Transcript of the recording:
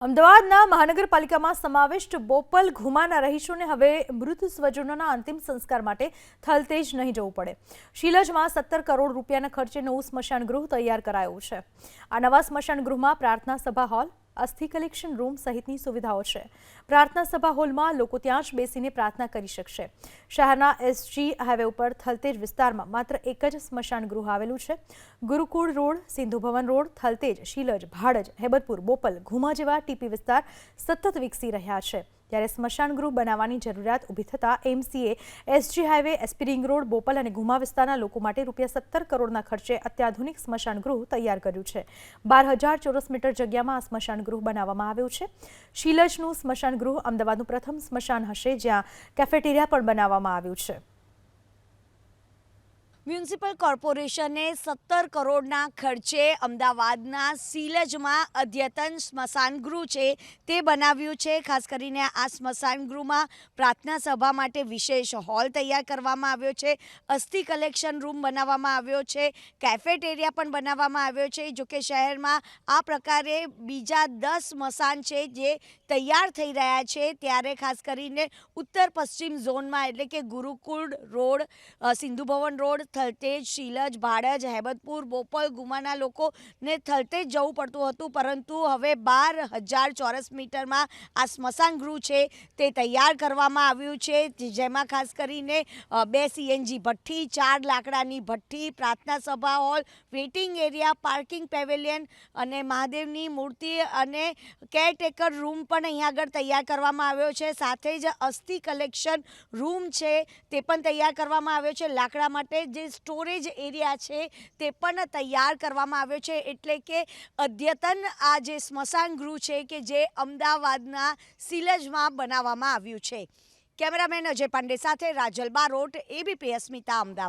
અમદાવાદના મહાનગરપાલિકામાં સમાવિષ્ટ બોપલ ઘુમાના રહીશોને હવે મૃત સ્વજનોના અંતિમ સંસ્કાર માટે થલતેજ નહીં જવું પડે. શીલજમાં સત્તર કરોડ રૂપિયાના ખર્ચે નવું સ્મશાન ગૃહ તૈયાર કરાયું છે. આ નવા સ્મશાન ગૃહમાં પ્રાર્થના સભા હોલ અસ્થિ કલેક્શન રૂમ સહિતની સુવિધાઓ છે. પ્રાર્થના સભા હોલમાં લોકો ત્યાં જ બેસીને પ્રાર્થના કરી શકશે. શહેરના એસજી હાઈવે ઉપર થલતેજ વિસ્તારમાં માત્ર એક જ સ્મશાન ગૃહ આવેલું છે. ગુરુકુળ રોડ સિંધુ ભવન રોડ, થલતેજ, શીલજ, ભાડજ, હેબતપુર, બોપલ, ઘુમા જેવા ટીપી વિસ્તાર સતત વિકસી રહ્યા છે. ત્યારે સ્મશાન ગૃહ બનાવવાની જરૂરિયાત ઊભી થતાં MCA SG highway SP ring road, Bopal અને ઘુમા વિસ્તારના લોકો માટે રૂપિયા સત્તર કરોડના ખર્ચે અત્યાધુનિક સ્મશાન ગૃહ તૈયાર કર્યું છે. બાર હજાર ચોરસ મીટર જગ્યામાં આ સ્મશાન ગૃહ બનાવવામાં આવ્યું છે. શીલજનું સ્મશાન ગૃહ અમદાવાદનું પ્રથમ સ્મશાન હશે જ્યાં કેફેટેરિયા પણ બનાવવામાં આવ્યું છે. મ્યુનિસિપલ કોર્પોરેશને સત્તર કરોડના ખર્ચે અમદાવાદના સીલજમાં અદ્યતન સ્મશાનગૃહ છે તે બનાવ્યું છે. ખાસ કરીને આ સ્મશાન ગૃહમાં પ્રાર્થના સભા માટે વિશેષ હોલ તૈયાર કરવામાં આવ્યો છે. અસ્થિ કલેક્શન રૂમ બનાવવામાં આવ્યો છે. કેફેટેરિયા પણ બનાવવામાં આવ્યો છે. જોકે શહેરમાં આ પ્રકારે બીજા દસ સ્મશાન છે જે તૈયાર થઈ રહ્યા છે. ત્યારે ખાસ કરીને ઉત્તર પશ્ચિમ ઝોનમાં એટલે કે ગુરુકુળ રોડ સિંધુભવન રોડ થલતેજ શીલજ, ભાડજ, હેબતપુર, બોપલ ગુમાના લોકોને થલતેજ જવું પડતું હતું, પરંતુ હવે બાર હજાર ચોરસ મીટરમાં આ સ્મશાન ગૃહ છે તે તૈયાર કરવામાં આવ્યું છે જેમાં ખાસ કરીને બે સીએનજી ભઠ્ઠી, ચાર લાકડાની ભઠ્ઠી, પ્રાર્થના સભા hall, waiting area, parking pavilion અને મહાદેવની મૂર્તિ અને કેરટેકર રૂમ પણ અહીંયા આગળ તૈયાર કરવામાં આવ્યો છે. સાથે જ અસ્થિ કલેક્શન રૂમ છે તે પણ તૈયાર કરવામાં આવ્યો છે. લાકડા માટે જે સ્ટોરેજ એરિયા છે તે પણ તૈયાર કરવામાં આવ્યો છે. એટલે કે અદ્યતન આ જે સ્મશાન ગૃહ છે કે જે અમદાવાદના સિલજમાં બનાવવામાં આવ્યું છે. કેમેરામેન અજય પાંડે સાથે રાજલ બારોટ એબીપી અસ્મિતા અમદાવાદ.